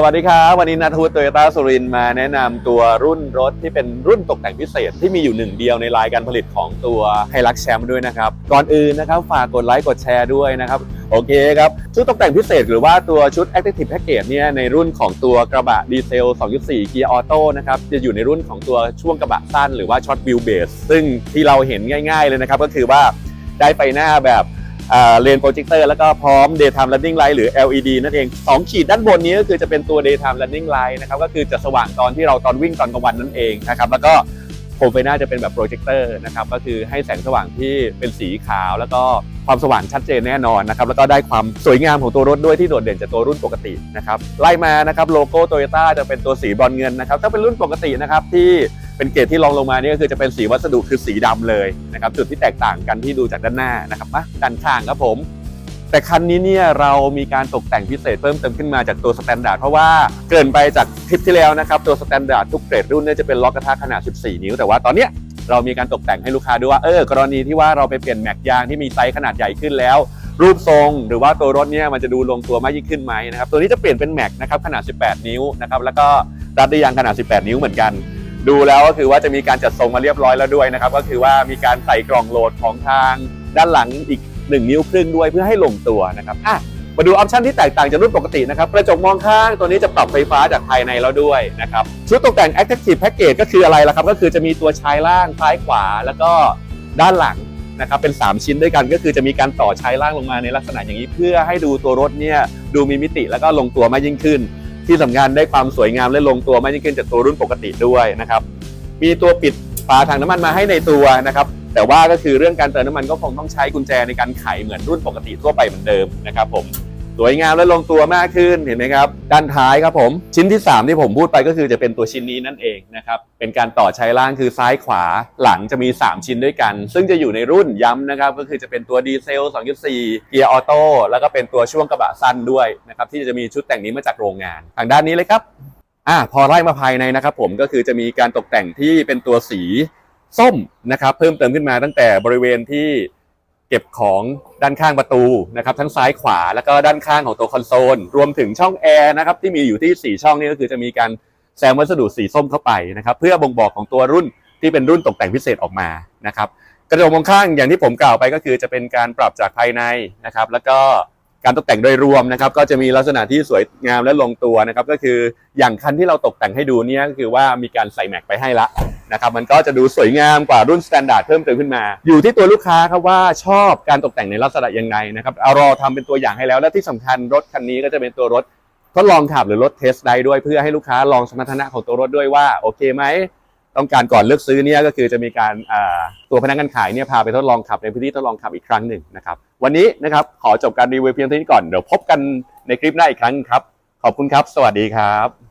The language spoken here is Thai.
สวัสดีครับ วันนี้นัทวุฒิโตโยต้าสุรินมาแนะนำตัวรุ่นรถที่เป็นรุ่นตกแต่งพิเศษที่มีอยู่หนึ่งเดียวในรายการผลิตของตัวไฮลักแชมป์ด้วยนะครับ ก่อนอื่นนะครับฝากกดไลค์กดแชร์ด้วยนะครับโอเคครับชุดตกแต่งพิเศษหรือว่าตัวชุด Active Package เนี่ยในรุ่นของตัวกระบะดีเซล 2.4 เกียร์ออโต้นะครับจะอยู่ในรุ่นของตัวช่วงกระบะสั้นหรือว่าช็อตวิวเบสซึ่งที่เราเห็นง่าย ๆเลยนะครับก็คือว่าได้ไฟหน้าแบบ เลนโปรเจคเตอร์แล้วก็พร้อม Daytime Running Light หรือ LED นั่นเอง 2 ขีดด้านบนนี้ก็คือจะเป็นตัว Daytime Running Light นะครับก็คือจะสว่างตอนที่เราตอนวิ่งตอนกลางวันนั่นเองนะครับแล้วก็โคมไฟหน้าจะเป็นแบบโปรเจคเตอร์นะครับก็คือให้แสงสว่างที่เป็นสีขาว แล้วก็ความสว่างชัดเจนแน่นอนนะครับแล้วก็ได้ความสวยงามของตัวรถด้วยที่โดดเด่นจากตัวรุ่นปกตินะครับไล่มานะครับโลโก้โตโยต้าจะเป็นตัวสีบรอนเงินนะครับถ้าเป็นรุ่นปกตินะครับที่ เป็นเกรดที่รองลงมานี่ก็คือจะเป็นสีวัสดุคือสีดำเลยนะครับจุดที่แตกต่างกันที่ดูจากด้านหน้านะครับมาด้านข้างครับผม แต่คันนี้เนี่ยเรามีการตกแต่งพิเศษเพิ่มเติมขึ้นมาจากตัวสแตนดาร์ดเพราะว่าเกินไปจากคลิปที่แล้วนะครับตัวสแตนดาร์ดทุกเกรดรุ่นเนี่ยจะเป็นล็อกกระทะขนาด 14 นิ้วแต่ว่าตอนเนี้ยเรามีการตกแต่งให้ลูกค้าด้วยว่าเออกรณีที่ว่าเราไปเปลี่ยนแม็กยางที่มีไซส์ขนาดใหญ่ขึ้นแล้ว รูปทรง หรือว่าตัวรถเนี่ยมันจะดูลงตัวมากยิ่งขึ้นไหมนะครับตัวนี้จะเปลี่ยนเป็นแม็กนะครับขนาด 18 นิ้วนะครับแล้วก็รัดด้ยางขนาด 18 นิ้วเหมือนกัน ดูแล้วก็คือว่าจะมีการจัดทรงมาเรียบร้อยแล้วด้วยนะครับ ก็คือว่ามีการใส่กล่องโหลดของทางด้านหลังอีก 1 นิ้วครึ่งด้วยเพื่อให้ลงตัวนะครับอะมาดูออปชันที่แตกต่างจากรุ่นปกตินะครับกระจกมองข้างตัวนี้จะปรับไฟฟ้าจากภายในแล้วด้วยนะครับชุดตกแต่ง Active Package ก็คืออะไรล่ะครับ ก็คือจะมีตัวชายล่างซ้ายขวาแล้วก็ด้านหลังนะครับเป็น 3 ชิ้นด้วยกันก็คือจะมีการต่อชายล่างลงมาในลักษณะอย่างนี้ เพื่อให้ดูตัวรถเนี่ยดูมีมิติแล้วก็ลงตัวมากยิ่งขึ้น ที่สำคัญได้ความสวยงามและลงตัวมากยิ่งขึ้นจากตัวรุ่นปกติด้วยนะครับ มีตัวปิดฝาถังน้ำมันมาให้ในตัวนะครับ แต่ว่าก็คือเรื่องการเติมน้ำมันก็คงต้องใช้กุญแจในการไขเหมือนรุ่นปกติทั่วไปเหมือนเดิมนะครับผม สวยงามและลงตัวมากขึ้นเห็นไหมครับ ด้านท้ายครับผมชิ้นที่ 3 ที่ผมพูดไปก็คือจะเป็นตัวชิ้นนี้นั่นเองนะครับเป็นการต่อใช้ล่างคือซ้ายขวาหลังจะมี 3 ชิ้นด้วยกัน ซึ่งจะอยู่ในรุ่นย้ำนะครับก็คือจะเป็นตัวดีเซล 2.4 เกียร์ออโต้แล้วก็เป็นตัวช่วงกระบะสั้นด้วยนะครับที่จะมีชุดแต่งนี้มาจากโรงงาน ทางด้านนี้เลยครับอ่าพอไล่มาภายในนะครับผมก็คือจะมีการตกแต่งที่เป็นตัวสีส้มนะครับเพิ่มเติมขึ้นมาตั้งแต่บริเวณที่ เก็บของด้านข้างประตูนะครับทั้งซ้ายขวาแล้วก็ด้านข้างของตัวคอนโซล รวมถึงช่องแอร์นะครับที่มีอยู่ที่ 4 ช่องนี้ก็คือจะมีการแซมวัสดุสีส้มเข้าไปนะครับเพื่อบ่งบอกของตัวรุ่นที่เป็นรุ่นตกแต่งพิเศษออกมานะครับกระจกมองข้างอย่างที่ผมกล่าวไปก็คือจะเป็นการปรับจากภายในนะครับแล้วก็การตกแต่งโดยรวมนะครับก็จะมีลักษณะที่สวยงามและลงตัวนะครับก็คืออย่างคันที่เราตกแต่งให้ดูเนี่ยก็คือว่ามีการใส่แม็กไปให้ละ นะครับมันก็จะดูสวยงามกว่ารุ่นสแตนดาร์ดเพิ่มเติมขึ้นมา อยู่ที่ตัวลูกค้าครับว่าชอบการตกแต่งในลักษณะยังไงนะครับเอารอทำเป็นตัวอย่างให้แล้วและที่สำคัญรถคันนี้ก็จะเป็นตัวรถทดลองขับหรือรถเทสได้ด้วยเพื่อให้ลูกค้าลองสมรรถนะของตัวรถด้วยว่าโอเคไหมต้องการก่อนเลือกซื้อเนี่ยก็คือจะมีการตัวพนักงานขายเนี่ยพาไปทดลองขับในพื้นที่ทดลองขับอีกครั้งหนึ่งนะครับวันนี้นะครับขอจบการรีวิวเพียงเท่านี้ก่อนเดี๋ยวพบกันในคลิปหน้าอีกครั้งครับ ขอบคุณครับ สวัสดีครับ